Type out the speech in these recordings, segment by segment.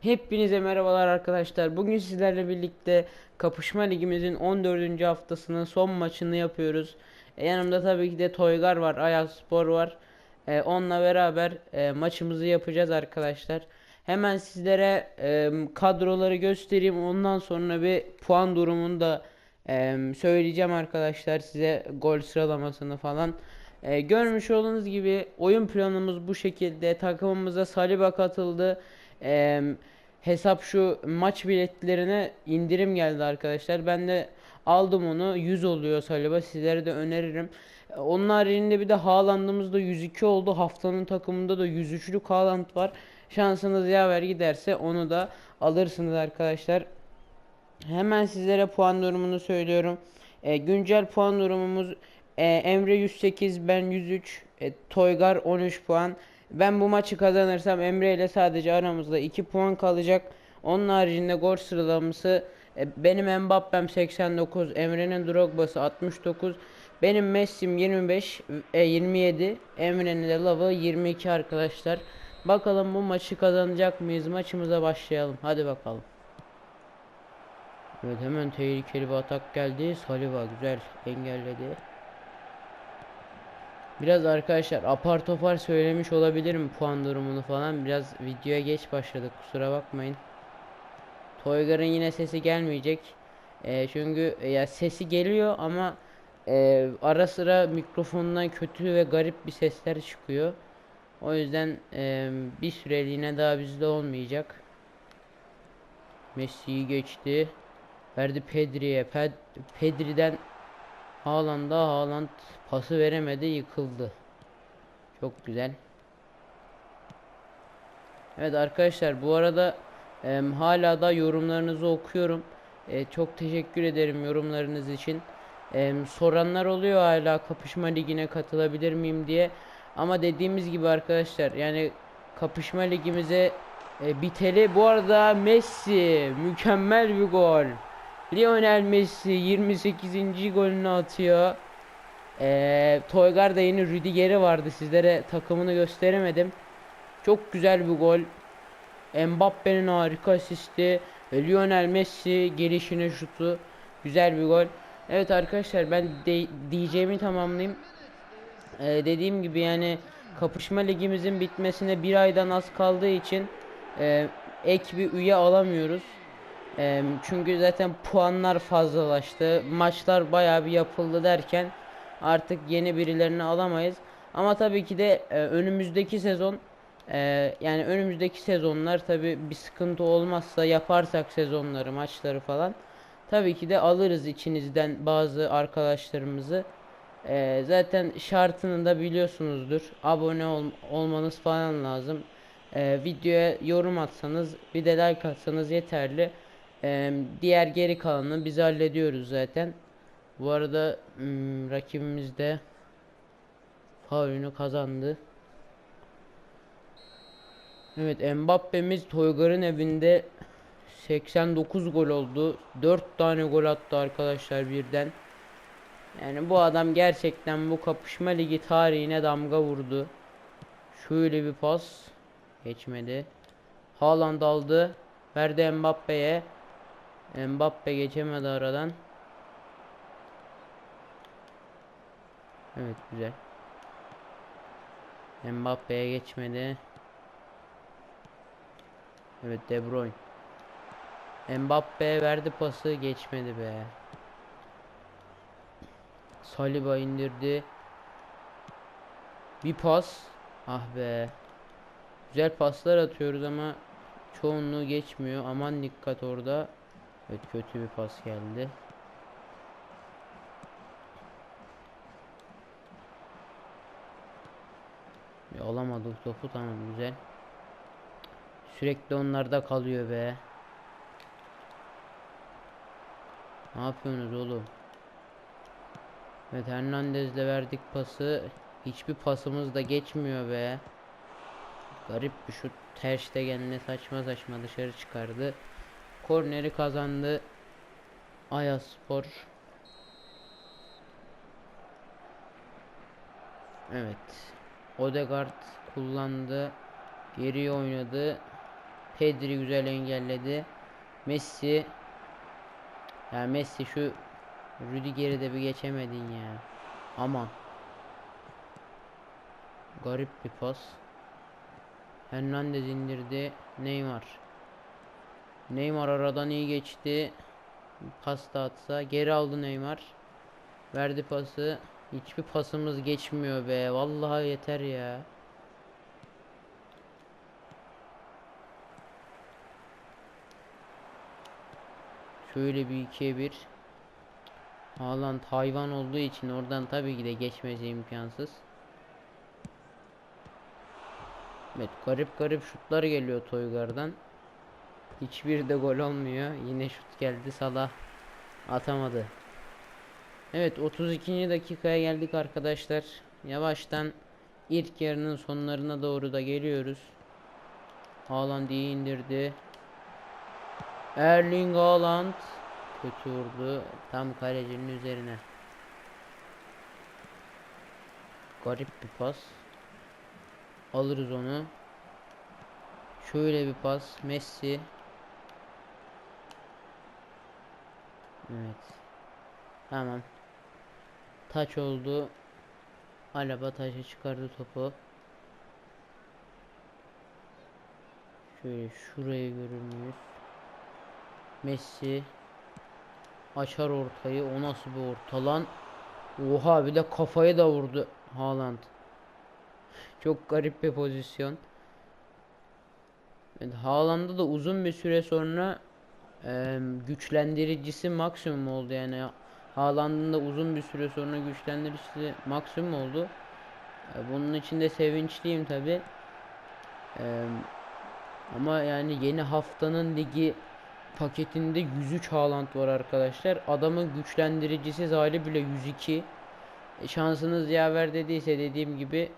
Hepinize merhabalar arkadaşlar. Bugün sizlerle birlikte Kapışma Ligimizin 14. haftasının son maçını yapıyoruz. E, yanımda tabii ki de Toygar var, Ayaz Spor var. E, onunla beraber e, maçımızı yapacağız arkadaşlar. Hemen sizlere e, kadroları göstereyim. Ondan sonra bir puan durumunu da söyleyeceğim arkadaşlar size gol sıralamasını falan. Görmüş olduğunuz gibi oyun planımız bu şekilde. Takımımıza Saliba katıldı. E, hesap şu maç biletlerine indirim geldi arkadaşlar. Ben de aldım onu. 100 oluyor Saliba. Sizlere de öneririm. Onun haricinde bir de Haaland'ımız da 102 oldu. Haftanın takımında da 103'lük Haaland var. Şansınız yaver giderse onu da alırsınız arkadaşlar. Hemen sizlere puan durumunu söylüyorum. E, güncel puan durumumuz e, Emre 108, ben 103, e, Toygar 13 puan. Ben bu maçı kazanırsam Emre ile sadece aramızda 2 puan kalacak. Onun haricinde gol sıralaması e, benim Mbappé'm 89, Emre'nin Drogba'sı 69, benim Messi'm 25, e, 27, Emre'nin de Love'ı 22 arkadaşlar. Bakalım bu maçı kazanacak mıyız? Maçımıza başlayalım. Hadi bakalım. Evet hemen tehlikeli bir atak geldi. Saliba güzel engelledi. Biraz arkadaşlar apar topar söylemiş olabilirim puan durumunu falan. Biraz videoya geç başladık kusura bakmayın. Toygar'ın yine sesi gelmeyecek. Ee, çünkü e, ya sesi geliyor ama e, ara sıra mikrofondan kötü ve garip bir sesler çıkıyor. O yüzden e, bir süreliğine daha bizde olmayacak. Messi'yi geçti. Verdi Pedri'ye. Ped Pedri'den Haaland'a Haaland pası veremedi yıkıldı. Çok güzel. Evet arkadaşlar bu arada e, hala da yorumlarınızı okuyorum. E, çok teşekkür ederim yorumlarınız için. E, soranlar oluyor hala kapışma ligine katılabilir miyim diye. Ama dediğimiz gibi arkadaşlar yani kapışma ligimize e, biteli. Bu arada Messi mükemmel bir gol. Lionel Messi 28. golünü atıyor. Ee, Toygar da yeni Rüdiger'i vardı. Sizlere takımını gösteremedim. Çok güzel bir gol. Mbappe'nin harika asisti. Ve Lionel Messi gelişine şutu. Güzel bir gol. Evet arkadaşlar ben de, diyeceğimi tamamlayayım. Ee, dediğim gibi yani kapışma ligimizin bitmesine bir aydan az kaldığı için e, ek bir üye alamıyoruz. Eee, çünkü zaten puanlar fazlalaştı. Maçlar bayağı bir yapıldı derken artık yeni birilerini alamayız. Ama tabii ki de e, önümüzdeki sezon e, yani önümüzdeki sezonlar tabii bir sıkıntı olmazsa yaparsak sezonları, maçları falan tabii ki de alırız içinizden bazı arkadaşlarımızı. E, zaten şartını da biliyorsunuzdur. Abone ol, olmanız falan lazım. E, videoya yorum atsanız, bir de like atsanız yeterli. Ee, diğer geri kalanını biz hallediyoruz zaten. Bu arada hmm, rakibimiz de faulünü kazandı. Evet Mbappe'miz Toygar'ın evinde 89 gol oldu. 4 tane gol attı arkadaşlar birden. Yani bu adam gerçekten bu kapışma ligi tarihine damga vurdu. Şöyle bir pas geçmedi. Haaland aldı. Verdi Mbappe'ye. Mbappe geçemedi aradan. Evet güzel. Mbappe'ye geçmedi. Evet De Bruyne. Mbappe verdi pası geçmedi be. Saliba indirdi. Bir pas. Ah be. Güzel paslar atıyoruz ama çoğunluğu geçmiyor. Aman dikkat orada. Evet kötü bir pas geldi. Bir alamadık topu tamam güzel. Sürekli onlarda kalıyor be. Ne yapıyorsunuz oğlum? Evet Hernandez'le verdik pası. Hiçbir pasımız da geçmiyor be. Garip bir şut. Ter Stegen'le saçma saçma dışarı çıkardı. Korneri kazandı. Ayaspor. Evet. Odegaard kullandı. Geriye oynadı. Pedri güzel engelledi. Messi. Ya Messi şu Rüdiger'i de bir geçemedin ya. Aman. Garip bir pas. Hernandez indirdi. Neymar. Neymar aradan iyi geçti. Pas da atsa. Geri aldı Neymar. Verdi pası. Hiçbir pasımız geçmiyor be. Vallahi yeter ya. Şöyle bir ikiye bir. Haaland hayvan olduğu için oradan tabii ki de geçmesi imkansız. Evet garip garip şutlar geliyor Toygar'dan. Hiçbir de gol olmuyor. Yine şut geldi Salah atamadı. Evet 32. dakikaya geldik arkadaşlar. Yavaştan ilk yarının sonlarına doğru da geliyoruz. Haaland iyi indirdi. Erling Haaland kötü vurdu. Tam kalecinin üzerine. Garip bir pas. Alırız onu. Şöyle bir pas. Messi. Evet. Tamam. Taç oldu. Alaba taşı çıkardı topu. Şöyle şuraya görür müyüz? Messi açar ortayı. O nasıl bir orta lan? Oha bir de kafayı da vurdu Haaland. Çok garip bir pozisyon. Evet, Haaland'da da uzun bir süre sonra e, güçlendiricisi maksimum oldu yani. Haaland'ın da uzun bir süre sonra güçlendiricisi maksimum oldu. E, bunun için de sevinçliyim tabi. E, ama yani yeni haftanın ligi paketinde 103 Haaland var arkadaşlar. Adamın güçlendiricisiz hali bile 102. E, şansınız yaver dediyse dediğim gibi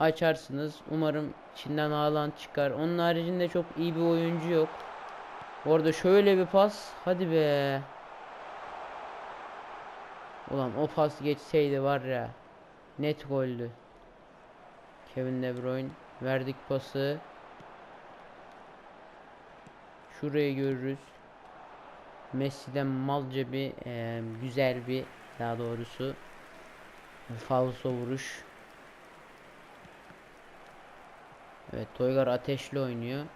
açarsınız. Umarım içinden Haaland çıkar. Onun haricinde çok iyi bir oyuncu yok. Bu arada şöyle bir pas. Hadi be. Ulan o pas geçseydi var ya. Net goldü. Kevin De Bruyne verdik pası. Şurayı görürüz. Messi'den malca bir e, güzel bir daha doğrusu falso vuruş. Evet Toygar ateşli oynuyor.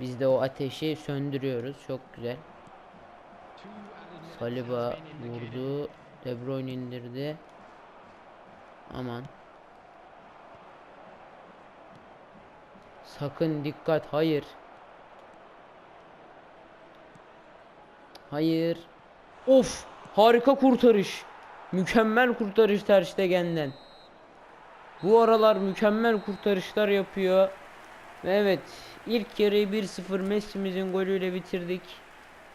Biz de o ateşi söndürüyoruz. Çok güzel. Saliba vurdu. De Bruyne indirdi. Aman. Sakın dikkat. Hayır. Hayır. Of! Harika kurtarış. Mükemmel kurtarış Ter Stegen'den. Bu aralar mükemmel kurtarışlar yapıyor. Ve evet ilk yarıyı 1-0 Messi'mizin golüyle bitirdik.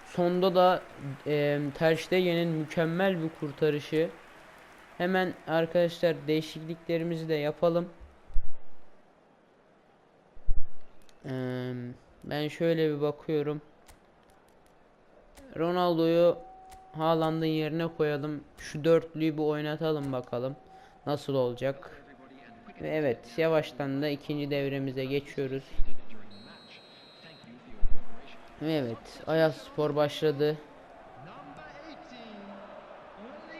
Sonda da e, Ter Stegen'in mükemmel bir kurtarışı. Hemen arkadaşlar değişikliklerimizi de yapalım. Ee, ben şöyle bir bakıyorum. Ronaldo'yu Haaland'ın yerine koyalım. Şu dörtlüyü bir oynatalım bakalım. Nasıl olacak? Ve evet yavaştan da ikinci devremize geçiyoruz. Ve evet Ayas Spor başladı.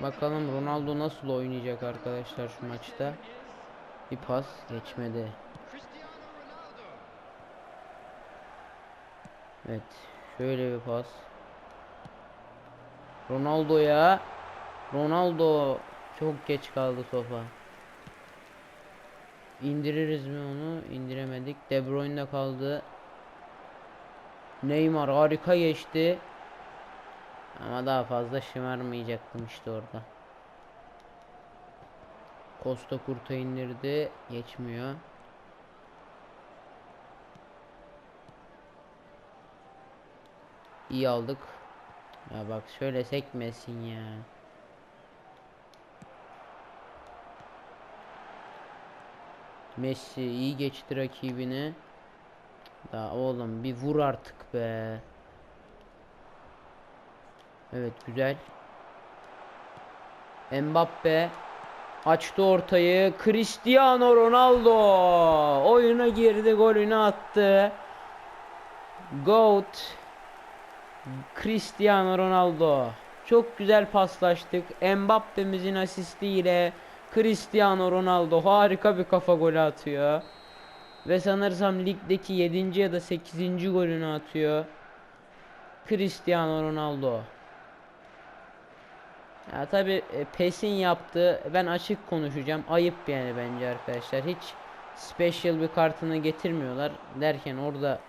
Bakalım Ronaldo nasıl oynayacak arkadaşlar şu maçta. Bir pas geçmedi. Evet şöyle bir pas. Ronaldo'ya Ronaldo çok geç kaldı topa. İndiririz mi onu? İndiremedik. De Bruyne kaldı. Neymar harika geçti. Ama daha fazla şımarmayacaktım işte orada. Costa Kurta indirdi. Geçmiyor. İyi aldık. Ya bak şöyle sekmesin ya. Messi iyi geçti rakibini. Daha oğlum bir vur artık be. Evet güzel. Mbappe açtı ortayı. Cristiano Ronaldo oyuna girdi, golünü attı. Goat Cristiano Ronaldo. Çok güzel paslaştık. Mbappe'mizin asistiyle Cristiano Ronaldo harika bir kafa golü atıyor. Ve sanırsam ligdeki 7. ya da 8. golünü atıyor. Cristiano Ronaldo. Ya tabi PES'in yaptığı ben açık konuşacağım. Ayıp yani bence arkadaşlar. Hiç special bir kartını getirmiyorlar derken orada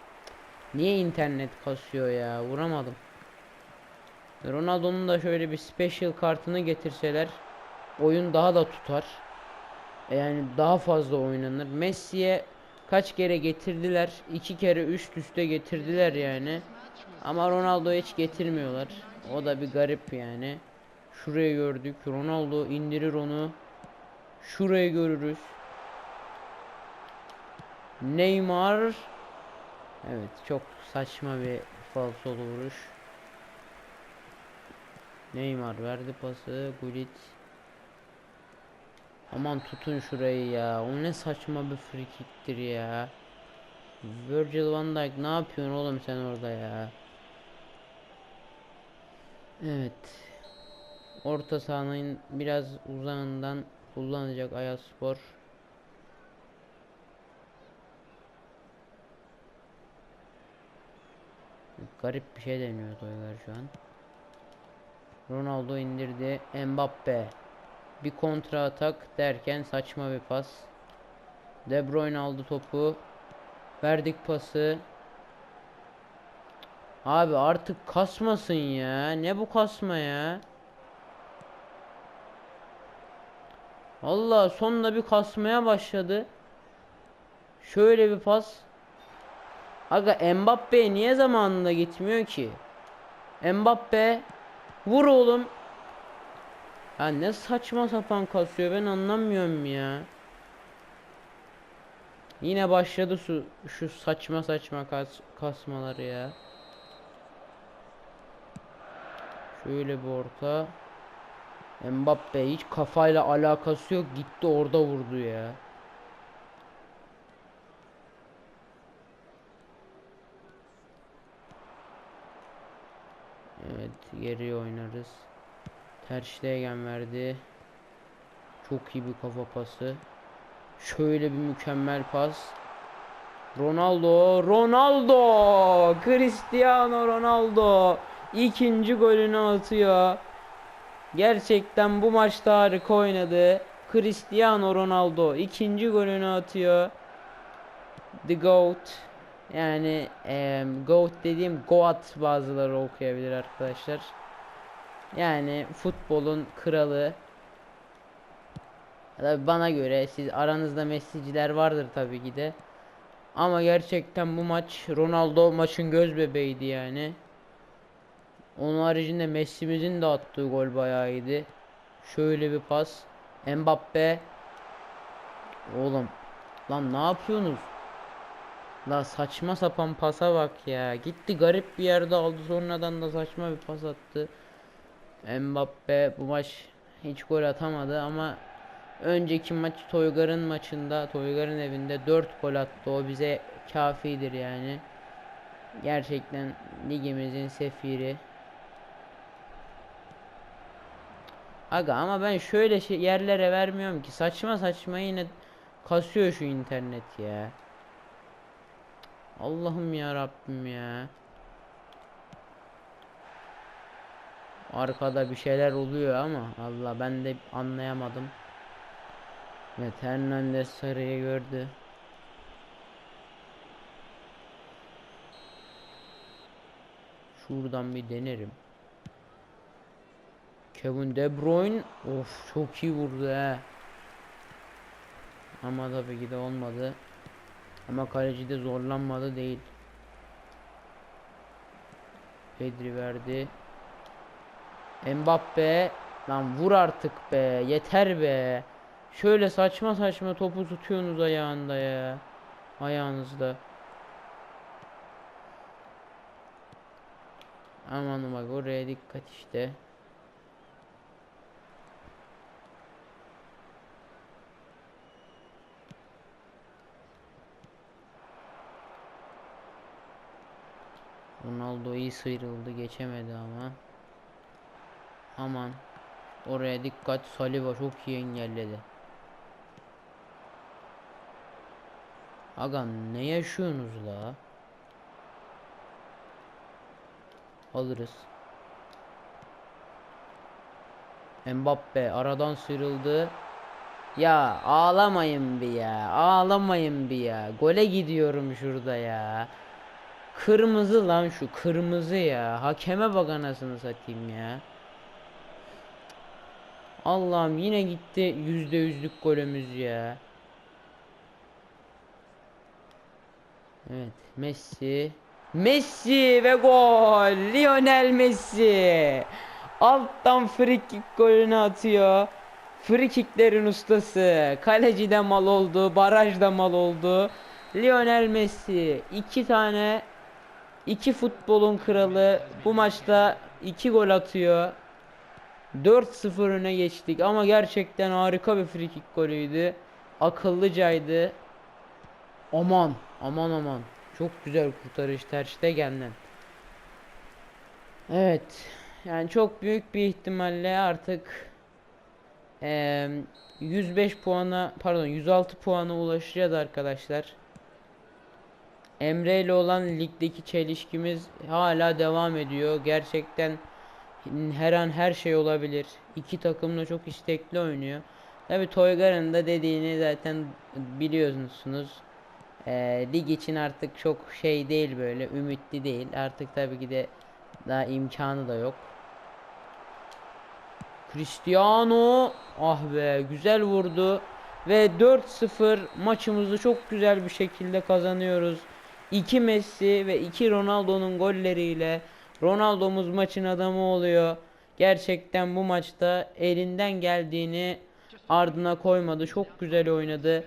niye internet kasıyor ya? Vuramadım. Ronaldo'nun da şöyle bir special kartını getirseler oyun daha da tutar. E Yani daha fazla oynanır. Messi'ye kaç kere getirdiler? iki kere üst üste getirdiler yani. Ama Ronaldo hiç getirmiyorlar. O da bir garip yani. Şuraya gördük. Ronaldo indirir onu. Şurayı görürüz. Neymar. Evet çok saçma bir falsolu vuruş. Neymar verdi pası. Gullit. Aman tutun şurayı ya. O ne saçma bir free kick'tir ya. Virgil van Dijk ne yapıyorsun oğlum sen orada ya? Evet. Orta sahanın biraz uzağından kullanacak Ayaspor. Garip bir şey deniyor Toygar şu an. Ronaldo indirdi. Mbappe. Bir kontra atak derken saçma bir pas. De Bruyne aldı topu. Verdik pası. Abi artık kasmasın ya. Ne bu kasma ya? Allah sonunda bir kasmaya başladı. Şöyle bir pas. Aga Mbappe niye zamanında gitmiyor ki? Mbappe vur oğlum. Ya ne saçma sapan kasıyor ben anlamıyorum ya. Yine başladı şu, şu saçma saçma kas, kasmaları ya. Şöyle bir orta. Mbappe hiç kafayla alakası yok gitti orada vurdu ya. Evet geri oynarız. Ter Stegen verdi. Çok iyi bir kafa pası. Şöyle bir mükemmel pas. Ronaldo, Ronaldo, Cristiano Ronaldo ikinci golünü atıyor. Gerçekten bu maçta harika oynadı. Cristiano Ronaldo ikinci golünü atıyor. The GOAT. Yani e, GOAT dediğim Goat bazıları okuyabilir arkadaşlar. Yani futbolun kralı. Tabii bana göre siz aranızda Messi'ciler vardır tabii ki de. Ama gerçekten bu maç Ronaldo maçın göz bebeğiydi yani. Onun haricinde Messi'mizin de attığı gol bayağı iyiydi. Şöyle bir pas. Mbappe. Oğlum. Lan ne yapıyorsunuz? La saçma sapan pasa bak ya. Gitti garip bir yerde aldı sonradan da saçma bir pas attı. Mbappe bu maç hiç gol atamadı ama önceki maç Toygar'ın maçında Toygar'ın evinde 4 gol attı. O bize kafidir yani. Gerçekten ligimizin sefiri. Aga ama ben şöyle şey yerlere vermiyorum ki saçma saçma yine kasıyor şu internet ya. Allah'ım ya Rabbim ya. Arkada bir şeyler oluyor ama Allah ben de anlayamadım. Evet Hernandez sarıyı gördü. Şuradan bir denerim. Kevin De Bruyne of çok iyi vurdu he. Ama tabii ki de olmadı. Ama kaleci de zorlanmadı değil. Pedri verdi. Mbappe lan vur artık be yeter be. Şöyle saçma saçma topu tutuyorsunuz ayağında ya. Ayağınızda. Aman bak oraya dikkat işte. Ronaldo iyi sıyrıldı geçemedi ama. Aman. Oraya dikkat Saliba çok iyi engelledi. Aga ne yaşıyorsunuz la? Alırız. Mbappe aradan sıyrıldı. Ya ağlamayın bir ya. Ağlamayın bir ya. Gole gidiyorum şurada ya. Kırmızı lan şu kırmızı ya. Hakeme bak anasını satayım ya. Allah'ım yine gitti yüzde yüzlük golümüz ya. Evet Messi. Messi ve gol. Lionel Messi. Alttan free kick golünü atıyor. Free kicklerin ustası. Kaleci de mal oldu. Baraj da mal oldu. Lionel Messi. iki tane iki futbolun kralı. Bu maçta iki gol atıyor. 4-0 öne geçtik ama gerçekten harika bir free kick golüydü. Akıllıcaydı. Aman aman aman. Çok güzel kurtarış Ter Stegen'den. Evet. Yani çok büyük bir ihtimalle artık eee 105 puana pardon 106 puana ulaşacağız arkadaşlar. Emre ile olan ligdeki çelişkimiz hala devam ediyor. Gerçekten her an her şey olabilir. İki takım da çok istekli oynuyor. Tabi Toygar'ın da dediğini zaten biliyorsunuz. Ee, lig için artık çok şey değil böyle ümitli değil. Artık tabii ki de daha imkanı da yok. Cristiano ah be güzel vurdu ve 4-0 maçımızı çok güzel bir şekilde kazanıyoruz. 2 Messi ve 2 Ronaldo'nun golleriyle Ronaldo'muz maçın adamı oluyor. Gerçekten bu maçta elinden geldiğini ardına koymadı. Çok güzel oynadı.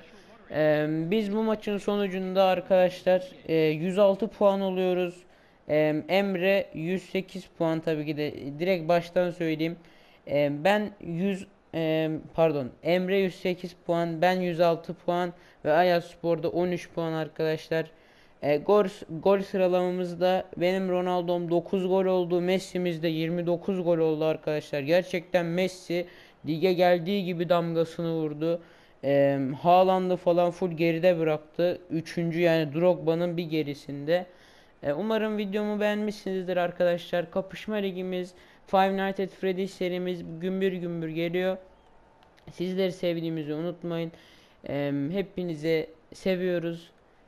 Ee, biz bu maçın sonucunda arkadaşlar e, 106 puan oluyoruz. Ee, Emre 108 puan tabii ki de direkt baştan söyleyeyim. Ee, ben 100 e, pardon Emre 108 puan, ben 106 puan ve Ayas Spor'da 13 puan arkadaşlar. E, gol, gol sıralamamızda benim Ronaldo'm 9 gol oldu. Messi'miz de 29 gol oldu arkadaşlar. Gerçekten Messi lige geldiği gibi damgasını vurdu. E, Haaland'ı falan full geride bıraktı. Üçüncü yani Drogba'nın bir gerisinde. E, umarım videomu beğenmişsinizdir arkadaşlar. Kapışma ligimiz Five Nights at Freddy's serimiz gümbür gümbür geliyor. Sizleri sevdiğimizi unutmayın. E, hepinize seviyoruz.